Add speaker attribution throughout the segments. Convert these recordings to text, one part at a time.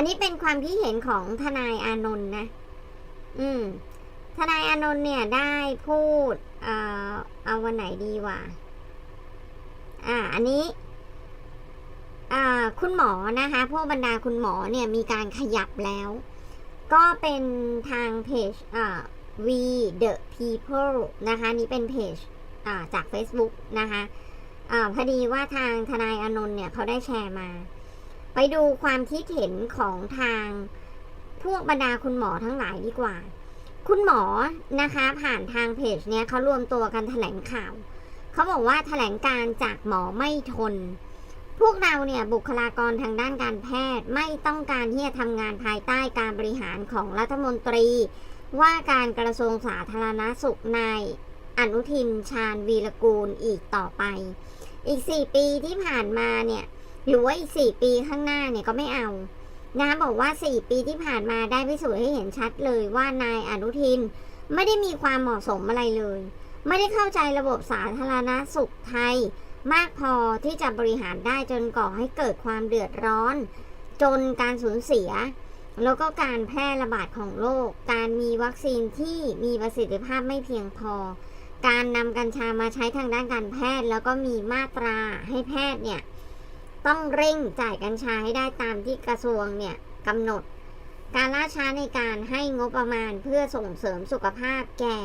Speaker 1: ันนี้เป็นความคิดเห็นของทนายอานนท์นะ อืม ทนายอานนท์เนี่ยได้พูด เอ่อ เอาวันไหนดีวะ อ่า อันนี้ อ่า คุณหมอนะคะ พวกบรรดาคุณหมอเนี่ยมีการขยับแล้ว ก็เป็นทางเพจ อ่า we the people นะคะ นี่เป็นเพจ อ่า จาก Facebook นะคะ อ่า พอดีว่าทางทนายอานนท์เนี่ยเขาได้แชร์มา ไปดูความคิดเห็นของทางพวกบรรดาคุณหมอทั้งหลายดีกว่า คุณหมอนะคะ ผ่านทางเพจเนี้ยเขารวมตัวกันแถลงข่าว เขาบอกว่าแถลงการจากหมอไม่ทน พวกเราเนี่ยบุคลากรทางด้านการแพทย์ไม่ต้องการที่จะทำงานภายใต้การบริหารของรัฐมนตรี ว่าการกระทรวงสาธารณสุขนายอนุทินชาญวีรกูลอีกต่อไป อีก 4 ปีที่ผ่านมาเนี่ย หรือว่าอีก4ปีข้างหน้าเนี่ยก็ไม่เอานะบอกว่า4ปีที่ผ่านมาได้พิสูจน์ให้เห็นชัดเลยว่านายอนุทิน ไม่ได้มีความเหมาะสมอะไรเลย ไม่ได้เข้าใจระบบสาธารณสุขไทย มากพอที่จะบริหารได้จนก่อให้เกิดความเดือดร้อน จนการสูญเสีย แล้วก็การแพร่ระบาดของโรคการมีวัคซีนที่มีประสิทธิภาพไม่เพียงพอ การนำกัญชามาใช้ทางด้านการแพทย์ แล้วก็มีมาตราให้แพทย์เนี่ย ต้องเร่งจ่ายกัญชาให้ได้ตามที่กระทรวงเนี่ยกำหนด การล่าช้าในการให้งบประมาณเพื่อส่งเสริมสุขภาพแก่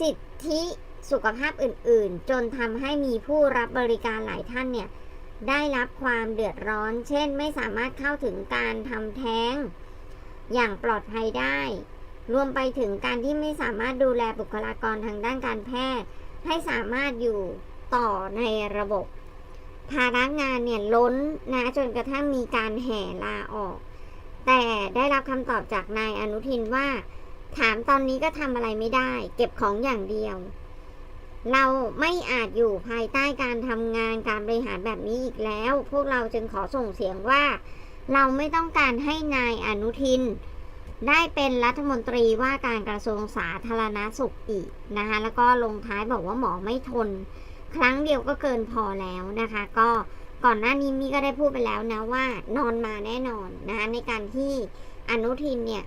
Speaker 1: สิทธิสุขภาพอื่นๆ จนทำให้มีผู้รับบริการหลายท่านเนี่ยได้รับความเดือดร้อน เช่น ไม่สามารถเข้าถึงการทำแท้ง อย่างปลอดภัยได้ รวมไปถึงการที่ไม่สามารถดูแลบุคลากรทางด้านการแพทย์ ให้สามารถอยู่ต่อในระบบ ภาระงานเนี่ยล้นนะจนกระทั่งมีการแห่ลาออก แต่ได้รับคำตอบจากนายอนุทินว่า ถามตอนนี้ก็ทำอะไรไม่ได้ เก็บของอย่างเดียว เราไม่อาจอยู่ภายใต้การทำงานการบริหารแบบนี้อีกแล้ว พวกเราจึงขอส่งเสียงว่า เราไม่ต้องการให้นายอนุทิน ได้เป็นรัฐมนตรีว่าการกระทรวงสาธารณาสุขอีกนะคะแล้วก็ลงท้ายบอกว่าหมอไม่ทน ครั้งเดียวก็เกินพอแล้วนะคะ ก็ก่อนหน้านี้มีก็ได้พูดไปแล้วนะว่านอนมาแน่นอนนะคะในการที่อนุทินเนี่ย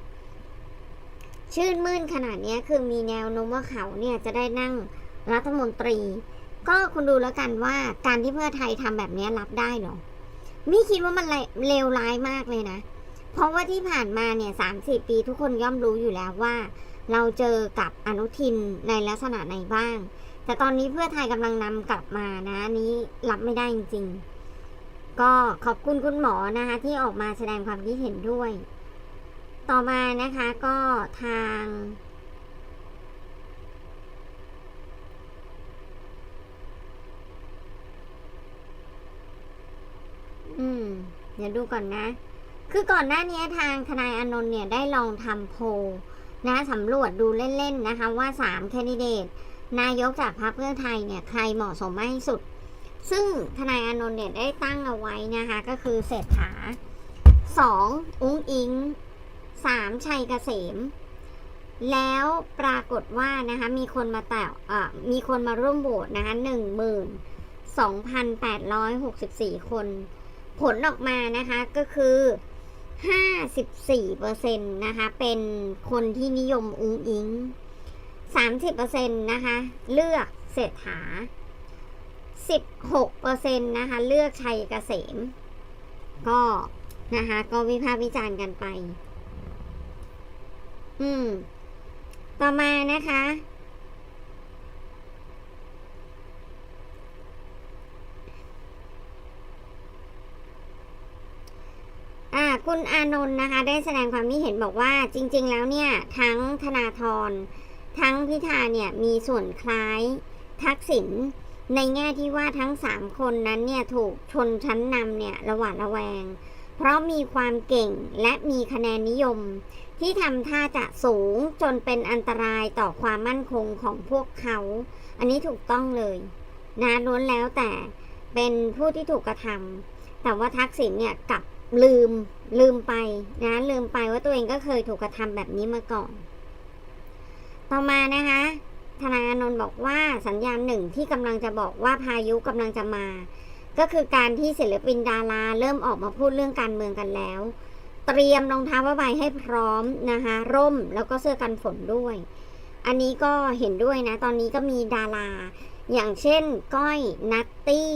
Speaker 1: ชื่นมื่นขนาดนี้คือมีแนวโน้มว่าเขาเนี่ยจะได้นั่งรัฐมนตรี ก็คุณดูแล้วกันว่าการที่เพื่อไทยทำแบบนี้รับได้หรอมี่คิดว่ามันเลวร้ายมากเลยนะ เพราะว่าที่ผ่านมาเนี่ยสามสี่ปีทุกคนย่อมรู้อยู่แล้วว่า เราเจอกับอนุทินในลักษณะไหนบ้าง แต่ตอนนี้เพื่อไทยกำลังนำกลับมานะนี้รับไม่ได้จริง ๆ ก็ขอบคุณคุณหมอนะคะ ที่ออกมาแสดงความคิดเห็นด้วย ต่อมานะคะก็ทางอืม เดี๋ยวดูก่อนนะ คือก่อนหน้านี้ทางทนายอนนท์เนี่ยได้ลองทำโพลนะสำรวจดูเล่น ๆ นะคะ ว่าสามแคนดิเดต นายกจากพรรคเพื่อไทยเนี่ยใครเหมาะสมมากที่สุด ซึ่งทนายอานนท์เนี่ยได้ตั้งเอาไว้นะคะก็คือเศรษฐาสองอุ้งอิงสามชัยเกษม แล้วปรากฏว่านะคะมีคนมาแต่เอ่อมีคนมาร่วมโหวตนะคะหนึ่งหมื่นสองพันแปดร้อยหกสิบสี่คน ผลออกมานะคะก็คือห้าสิบสี่เปอร์เซ็นต์นะคะ เป็นคนที่นิยมอุ้งอิง สามสิบเปอร์เซ็นต์นะคะ เลือกเศรษฐาสิบหกเปอร์เซ็นต์นะคะ เลือกชัยเกษม ก็นะคะ ก็วิพากษ์วิจารณ์กันไป อืม ต่อมานะคะคุณอานนท์นะคะ ได้แสดงความคิดเห็นบอกว่าจริง ๆ แล้วเนี่ย ทั้งธนาธร ทั้งพิธาเนี่ยมีส่วนคล้ายทักษิณในแง่ที่ว่าทั้งสามคนนั้นเนี่ยถูกชนชั้นนำเนี่ยระหวาดระแวง เพราะมีความเก่งและมีคะแนนนิยม ที่ทำท่าจะสูงจนเป็นอันตรายต่อความมั่นคงของพวกเขา อันนี้ถูกต้องเลยนะล้วนแล้วแต่เป็นผู้ที่ถูกกระทำแต่ว่าทักษิณเนี่ยกลับลืมลืมไปนะลืมไปว่าตัวเองก็เคยถูกกระทำแบบนี้มาก่อน ต่อมานะคะธนาอานนท์บอกว่าสัญญาณหนึ่งที่กำลังจะบอกว่าพายุกำลังจะมา ก็คือการที่ศิลปินดาราเริ่มออกมาพูดเรื่องการเมืองกันแล้ว เตรียมรองเท้าผ้าใบให้พร้อมนะคะร่มแล้วก็เสื้อกันฝนด้วย อันนี้ก็เห็นด้วยนะ ตอนนี้ก็มีดารา อย่างเช่น ก้อยนัตตี้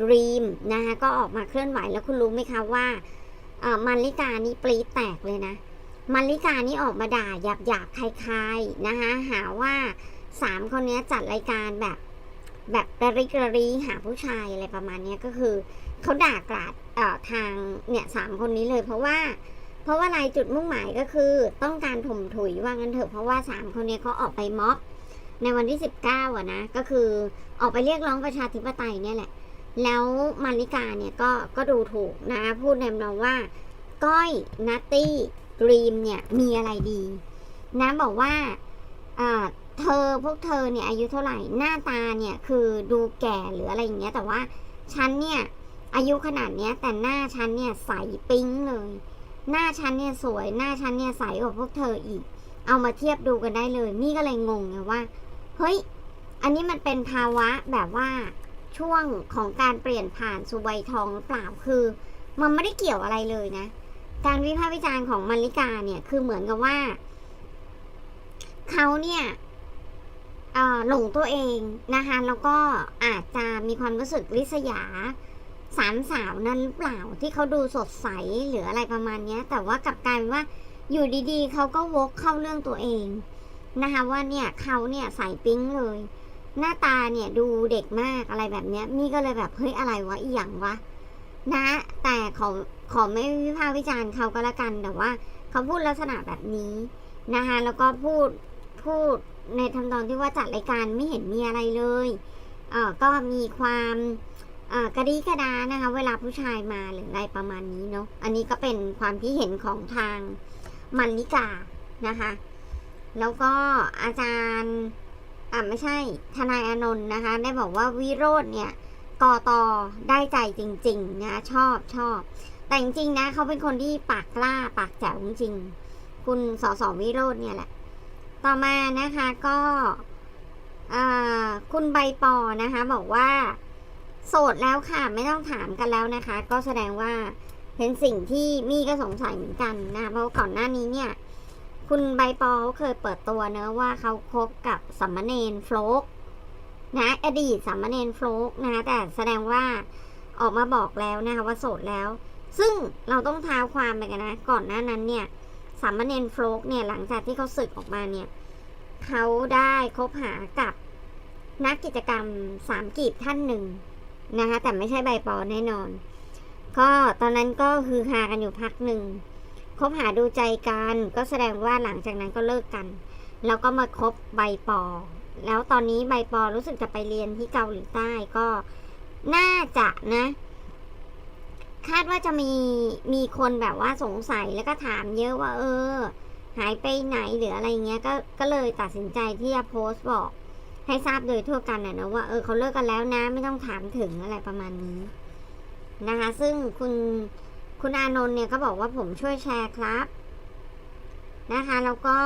Speaker 1: ดรีมนะคะก็ออกมาเคลื่อนไหวแล้วคุณรู้ไหมคะว่ามาริกานี่ปรีแตกเลยนะ มาริกานี่ออกมาด่าหยาบหยาบคลายๆนะคะหาว่าสามคนนี้จัดรายการแบบแบบระริกระรีหาผู้ชายอะไรประมาณนี้ก็คือเขาด่ากราดเอ่อทางเนี่ยสามคนนี้เลย เพราะว่า เพราะว่าอะไรจุดมุ่งหมายก็คือ ต้องการถมถุยว่างั้นเถอะเพราะว่าสามคนนี้เขาออกไปม็อบในวันที่ 19อะนะก็คือออกไปเรียกร้องประชาธิปไตยเนี่ยแหละ แล้วมาริกาเนี่ยก็ก็ดูถูกนะพูดในนองว่า ก้อยนัตตี้ รีมเนี่ยมีอะไรดีนะบอกว่าเธอพวกเธอเนี่ยอายุเท่าไหร่หน้าตาเนี่ยคือดูแก่หรืออะไรอย่างเงี้ย แต่ว่าฉันเนี่ยอายุขนาดเนี้ย แต่หน้าฉันเนี่ยใสปิ๊งเลย หน้าฉันเนี่ยสวย หน้าฉันเนี่ยใสกว่าพวกเธออีก เอามาเทียบดูกันได้เลย นี่ก็เลยงงไงว่าเฮ้ยอันนี้มันเป็นภาวะแบบว่าช่วงของการเปลี่ยนผ่านสู่วัยทองหรือเปล่าคือ มันไม่ได้เกี่ยวอะไรเลยนะ การวิพากษ์วิจารณ์ของมาริกาเนี่ยคือเหมือนกับว่าเขาเนี่ยหลงตัวเองนะคะแล้วก็อาจจะมีความรู้สึกริษยาสามสาวนั้นเปล่าที่เขาดูสดใสหรืออะไรประมาณนี้แต่ว่ากลับกลายเป็นว่าอยู่ดีๆเขาก็วกเข้าเรื่องตัวเองนะคะว่าเนี่ยเขาเนี่ยใส่ปิ๊งเลย หน้าตาเนี่ยดูเด็กมากอะไรแบบเนี้ยมี่ก็เลยแบบเฮ้ยอะไรวะอีหยังวะนะแต่ขอ ขอไม่วิพากษ์วิจารณ์เขาก็แล้วกัน แต่ว่าเขาพูดลักษณะแบบนี้นะคะแล้วก็พูดพูดในทำนองที่ว่าจัดรายการไม่เห็นมีอะไรเลยเออก็มีความกระดีกระดานะคะ เวลาผู้ชายมาหรืออะไรประมาณนี้เนาะอันนี้ก็เป็นความคิดเห็นของทางมันลิกานะคะ แล้วก็อาจารย์อ่าไม่ใช่ทนายอนนท์นะคะ ได้บอกว่าวิโรธเนี่ยกอตอได้ใจจริง ๆ นะ ชอบชอบ แต่จริงๆนะเขาเป็นคนที่ปากกล้าปากแจ๋วจริงๆคุณสสวิโรธเนี่ยแหละ ต่อมานะคะก็คุณใบปอนะคะ บอกว่า โสดแล้วค่ะไม่ต้องถามกันแล้วนะคะ ก็แสดงว่าเป็นสิ่งที่มี่ก็สงสัยเหมือนกันนะคะเพราะก่อนหน้านี้เนี่ย คุณใบปอเขาเคยเปิดตัวเนอะว่าเขาคบกับสัมมเนนโฟลกนะอดีตสัมมเนนโฟลกนะะแต่แสดงว่าออกมาบอกแล้วนะคะว่าโสดแล้ว ซึ่งเราต้องเท้าความไปกันนะ ก่อนหน้านั้นเนี่ยสัมเนนโฟลกเนี่ยหลังจากที่เขาศึกออกมาเนี่ยเขาได้คบหากับนักกิจกรรมสามกีบท่านหนึ่งนะคะแต่ไม่ใช่ใบปอแน่นอน ก็ตอนนั้นก็คือฮากันอยู่พักหนึ่งคบหาดูใจกันก็แสดงว่าหลังจากนั้นก็เลิกกัน แล้วก็มาคบใบปอ แล้วตอนนี้ใบปอรู้สึกจะไปเรียนที่เกาหลีใต้ก็น่าจะนะ คาดว่าจะมีมีคนแบบว่าสงสัยแล้วก็ถามเยอะว่า เออ หายไปไหนหรืออะไรเงี้ยก็ก็เลยตัดสินใจที่จะโพสต์บอก ให้ทราบโดยทั่วกันนะนะว่าเออเขาเลิกกันแล้วนะไม่ต้องถามถึงอะไรประมาณนี้ นะคะ ซึ่งคุณคุณอานนท์เนี่ยก็บอกว่าผมช่วยแชร์ครับนะคะแล้วก็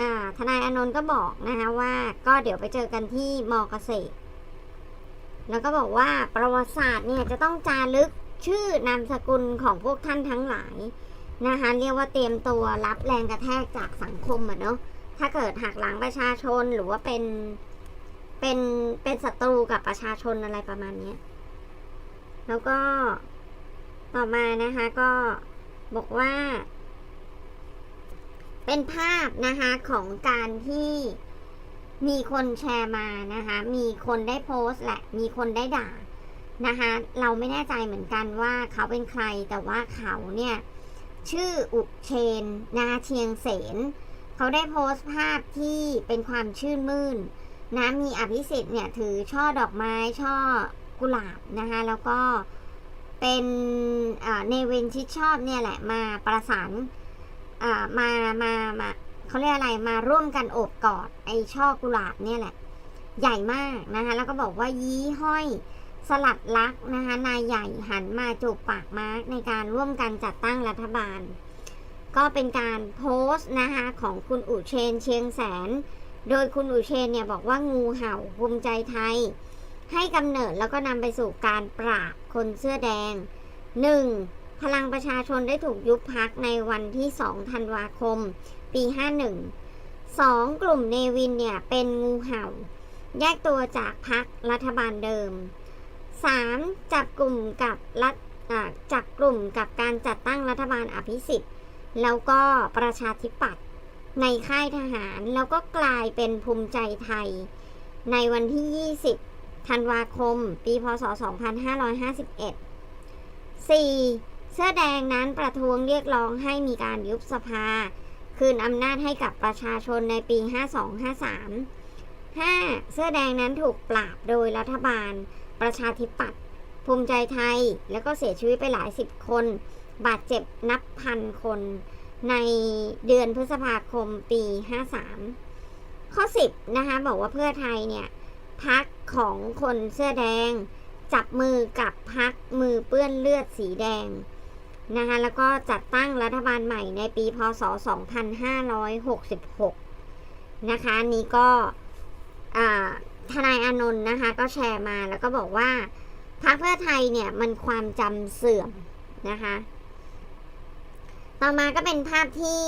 Speaker 1: อ่าทนายอานนท์ก็บอกนะคะว่าก็เดี๋ยวไปเจอกันที่มอเกษตร แล้วก็บอกว่าประวัติศาสตร์เนี่ยจะต้องจารึกชื่อนามสกุลของพวกท่านทั้งหลายนะคะเรียกว่าเตรียมตัวรับแรงกระแทกจากสังคมอะเนาะถ้าเกิดหักหลังประชาชนหรือว่าเป็นเป็นเป็นศัตรูกับประชาชนอะไรประมาณนี้แล้วก็ต่อมานะคะก็บอกว่า เป็นภาพนะคะของการที่ มีคนแชร์มานะคะ มีคนได้โพสต์แหละ มีคนได้ด่านะคะ เราไม่แน่ใจเหมือนกันว่าเขาเป็นใคร แต่ว่าเขาเนี่ย ชื่ออุเชนนาเชียงเสน เขาได้โพสต์ภาพที่เป็นความชื่นมื่นนะมีอภิสิทธิ์เนี่ยถือช่อดอกไม้ช่อกุหลาบนะคะ แล้วก็เป็นเนเวนชิดชอบเนี่ยแหละมาประสานอ่ามามามา เขาเรียกอะไรมาร่วมกันโอบกอดไอช่อกุหลาบเนี่ยแหละ ใหญ่มากนะคะแล้วก็บอกว่ายี้ห้อยสลัดลักนะคะนายใหญ่หันมาจูบปากมาร์กในการร่วมกันจัดตั้งรัฐบาล ก็เป็นการโพสต์นะคะของคุณอุเชนเชียงแสน โดยคุณอุเชนเนี่ยบอกว่างูเห่าภูมิใจไทย ให้กำเนิดแล้วก็นำไปสู่การปราบคนเสื้อแดง 1. พลังประชาชนได้ถูกยุบพักในวันที่ 2 ธันวาคม ปี 51 2 กลุ่มเนวินเนี่ยเป็นงูเห่า แยกตัวจากพักรัฐบาลเดิม 3. จับกลุ่มกับรัฐจับกลุ่มกับการจัดตั้งรัฐบาลอภิสิทธิ์ แล้วก็ประชาธิปัตย์ในค่ายทหารแล้วก็กลายเป็นภูมิใจไทย ในวันที่ 20 ธันวาคม ปีพศ 2551 4. เสื้อแดงนั้นประท้วงเรียกร้องให้มีการยุบสภา คืนอำนาจให้กับประชาชนในปี 5253 5. เสื้อแดงนั้นถูกปราบโดยรัฐบาล ประชาธิปัตย์ภูมิใจไทย แล้วก็เสียชีวิตไปหลายสิบคน บาดเจ็บนับพันคน ในเดือนพฤษภาคมปี 53 ข้อ 10 นะคะ บอกว่าเพื่อไทยเนี่ยพักของคนเสื้อแดง จับมือกับพักมือเปื้อนเลือดสีแดง นะคะแล้วก็จัดตั้งรัฐบาลใหม่ในปีพศ 2566 นะคะอันนี้ก็ทนายอานนท์นะคะก็แชร์มาแล้วก็บอกว่าพรรคเพื่อไทยเนี่ยมันความจำเสื่อมนะคะต่อมาก็เป็นภาพที่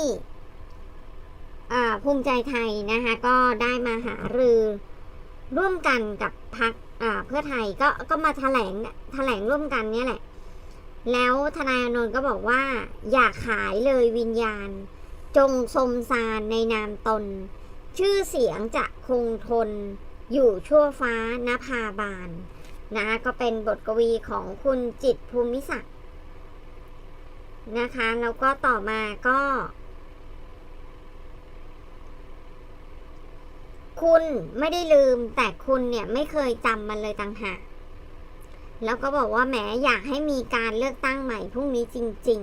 Speaker 1: ภูมิใจไทยนะคะก็ได้มาหารือร่วมกันกับพรรคเพื่อไทยก็ก็มาแถลงแถลงร่วมกันเนี่ยแหละ แล้วทนายอนนท์ก็บอกว่า อย่าขายเลยวิญญาณ จงสมซานในนามตน ชื่อเสียงจะคงทน อยู่ชั่วฟ้านภาบาลนะก็เป็นบทกวีของคุณจิตภูมิศักดิ์นะคะ แล้วก็ต่อมาก็ คุณไม่ได้ลืมแต่คุณเนี่ยไม่เคยจำมันเลยต่างหาก แล้วก็บอกว่าแหมอยากให้มีการเลือกตั้งใหม่พรุ่งนี้จริง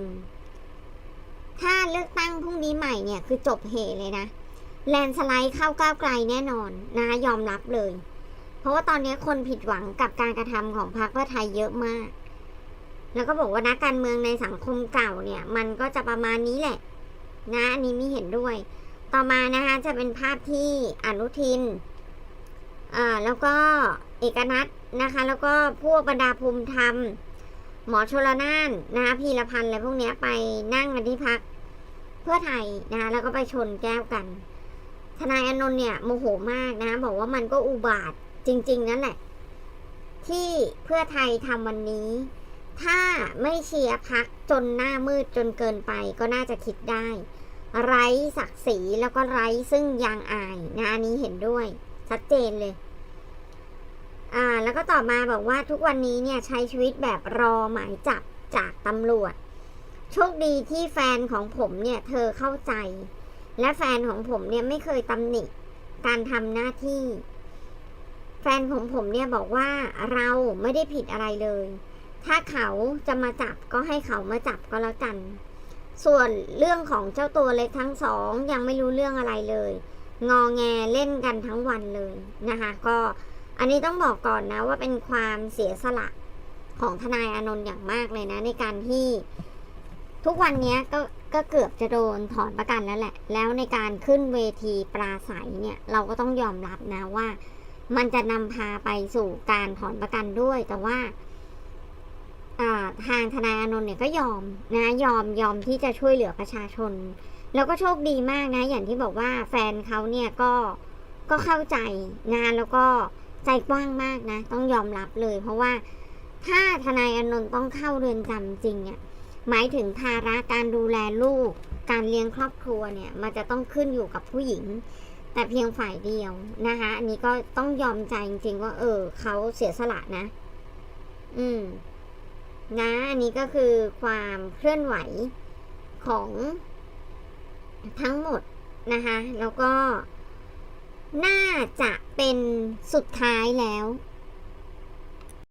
Speaker 1: ๆ ถ้าเลือกตั้งพรุ่งนี้ใหม่เนี่ยคือจบเหเลยนะ แลนสไลด์เข้าก้าวไกลแน่นอนนะยอมรับเลย เพราะว่าตอนนี้คนผิดหวังกับการกระทำของพรรคเพื่อไทยเยอะมาก แล้วก็บอกว่านักการเมืองในสังคมเก่าเนี่ย มันก็จะประมาณนี้แหละ นะอันนี้มีเห็นด้วย ต่อมานะคะจะเป็นภาพที่อนุทินอ่าแล้วก็เอกนัท นะคะ แล้วก็พวกบรรดาภูมิธรรม หมอชลนานนะคะพีรพันธ์อะไรพวกนี้ไปนั่งกันที่พักเพื่อไทยนะคะแล้วก็ไปชนแก้วกัน ทนายอนนท์เนี่ยโมโหมากนะ บอกว่ามันก็อุบาทจริง ๆ นั่นแหละ ที่เพื่อไทยทำวันนี้ ถ้าไม่เชียร์พักจนหน้ามืดจนเกินไปก็น่าจะคิดได้ ไร้ศักดิ์ศรีแล้วก็ไร้ซึ่งยางอายนะอันนี้เห็นด้วย ชัดเจนเลย อ่าแล้วก็ต่อมาบอกว่าทุกวันนี้เนี่ยใช้ชีวิตแบบรอหมายจับจากตำรวจ โชคดีที่แฟนของผมเนี่ยเธอเข้าใจ และแฟนของผมเนี่ยไม่เคยตำหนิการทำหน้าที่ แฟนของผมเนี่ยบอกว่าเราไม่ได้ผิดอะไรเลย ถ้าเขาจะมาจับก็ให้เขามาจับก็แล้วกัน ส่วนเรื่องของเจ้าตัวเล็กทั้งสองยังไม่รู้เรื่องอะไรเลย งอแงเล่นกันทั้งวันเลยนะคะ ก็ อันนี้ต้องบอกก่อนนะว่าเป็นความเสียสละของทนายอานนท์อย่างมากเลยนะ ในการที่ทุกวันนี้ก็ก็เกือบจะโดนถอนประกันแล้วแหละ แล้วในการขึ้นเวทีปราศัยเนี่ย เราก็ต้องยอมรับนะว่า มันจะนำพาไปสู่การถอนประกันด้วย แต่ว่าทางทนายอานนท์เนี่ยก็ยอมนะยอมยอมที่จะช่วยเหลือประชาชน แล้วก็โชคดีมากนะ อย่างที่บอกว่าแฟนเขาเนี่ยก็ก็เข้าใจงานแล้วก็ ใจกว้างมากนะ ต้องยอมรับเลย เพราะว่าถ้าทนายอนนท์ต้องเข้าเรือนจำจริงเนี่ยหมายถึงภาระการดูแลลูก การเลี้ยงครอบครัวเนี่ยมันจะต้องขึ้นอยู่กับผู้หญิง แต่เพียงฝ่ายเดียวนะคะอันนี้ก็ต้องยอมใจจริงๆว่า เออเขาเสียสละนะ อืม นะอันนี้ก็คือความเคลื่อนไหวของทั้งหมดนะคะแล้วก็ น่าจะเป็นสุดท้ายแล้ว